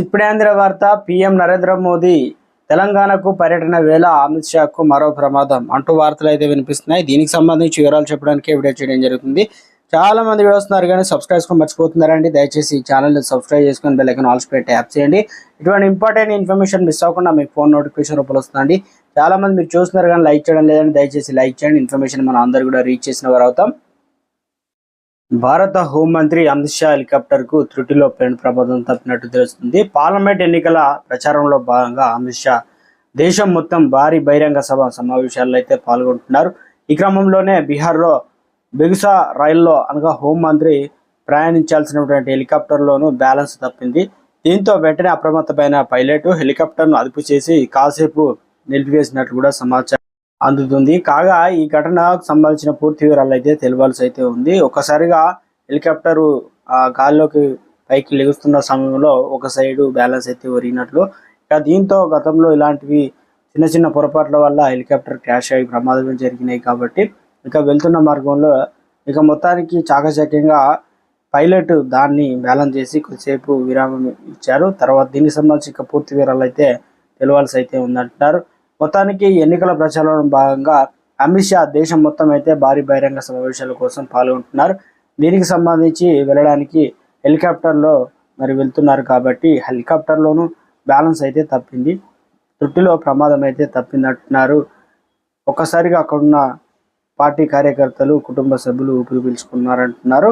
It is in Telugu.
ఇప్పుడేంద్ర వార్త పీఎం నరేంద్ర మోదీ తెలంగాణకు పర్యటన వేళ అమిత్ షాకు మరో ప్రమాదం అంటూ వార్తలు అయితే వినిపిస్తున్నాయి. దీనికి సంబంధించి వివరాలు చెప్పడానికి వీడియో చేయడం జరుగుతుంది. చాలా మంది వస్తున్నారు కానీ సబ్స్క్రైబ్ చేసుకొని మర్చిపోతున్నారండి. దయచేసి ఈ ఛానల్ సబ్స్క్రైబ్ చేసుకొని బెల్లైకన్ ఆల్స్ పెట్టి ట్యాప్ చేయండి. ఇటువంటి ఇంపార్టెంట్ ఇన్ఫర్మేషన్ మిస్ అవ్వకుండా మీకు ఫోన్ నోటిఫికేషన్ రూపంలో వస్తుందండి. చాలా మంది మీరు చూస్తున్నారు కానీ లైక్ చేయడం లేదండి. దయచేసి లైక్ చేయండి. ఇన్ఫర్మేషన్ మనం అందరు కూడా రీచ్ చేసిన వారు అవుతాం. భారత హోంమంత్రి అమిత్ షా హెలికాప్టర్కు త్రుటిలో పెను ప్రమాదం తప్పినట్టు తెలుస్తుంది. పార్లమెంట్ ఎన్నికల ప్రచారంలో భాగంగా అమిత్ షా దేశం మొత్తం భారీ బహిరంగ సభ సమావేశాల్లో అయితే పాల్గొంటున్నారు. ఈ క్రమంలోనే బీహార్లో బెగుసా రైల్లో అనగా హోంమంత్రి ప్రయాణించాల్సినటువంటి హెలికాప్టర్లోనూ బ్యాలెన్స్ తప్పింది. దీంతో వెంటనే అప్రమత్తమైన పైలట్ హెలికాప్టర్ను అదుపు చేసి కాసేపు నిలిపివేసినట్లు కూడా సమాచారం అందుతుంది. కాగా ఈ ఘటనకు సంబంధించిన పూర్తి వివరాలు అయితే తెలియాల్సి అయితే ఉంది. ఒక్కసారిగా హెలికాప్టరు ఆ గాల్లోకి పైకి లెగుస్తున్న సమయంలో ఒక సైడు బ్యాలెన్స్ అయితే ఒరిగినట్లు. ఇక దీంతో గతంలో ఇలాంటివి చిన్న చిన్న పొరపాట్ల వల్ల హెలికాప్టర్ క్రాష్ అయ్యి ప్రమాదం జరిగినాయి కాబట్టి ఇక వెళ్తున్న మార్గంలో ఇక మొత్తానికి చాకచక్యంగా పైలట్ దాన్ని బ్యాలెన్స్ చేసి కొద్దిసేపు విరామం ఇచ్చారు. తర్వాత దీనికి సంబంధించి ఇక పూర్తి వివరాలు అయితే తెలియాల్సి అయితే ఉందంటున్నారు. మొత్తానికి ఎన్నికల ప్రచారంలో భాగంగా అమిత్ షా దేశం మొత్తం అయితే భారీ బహిరంగ సమావేశాల కోసం పాల్గొంటున్నారు. దీనికి సంబంధించి వెళ్ళడానికి హెలికాప్టర్లో మరి వెళ్తున్నారు కాబట్టి హెలికాప్టర్లోనూ బ్యాలెన్స్ అయితే తప్పింది. తృప్తిలో ప్రమాదం అయితే తప్పిందంటున్నారు. ఒక్కసారిగా అక్కడున్న పార్టీ కార్యకర్తలు కుటుంబ సభ్యులు ఊపిరి పీల్చుకున్నారంటున్నారు.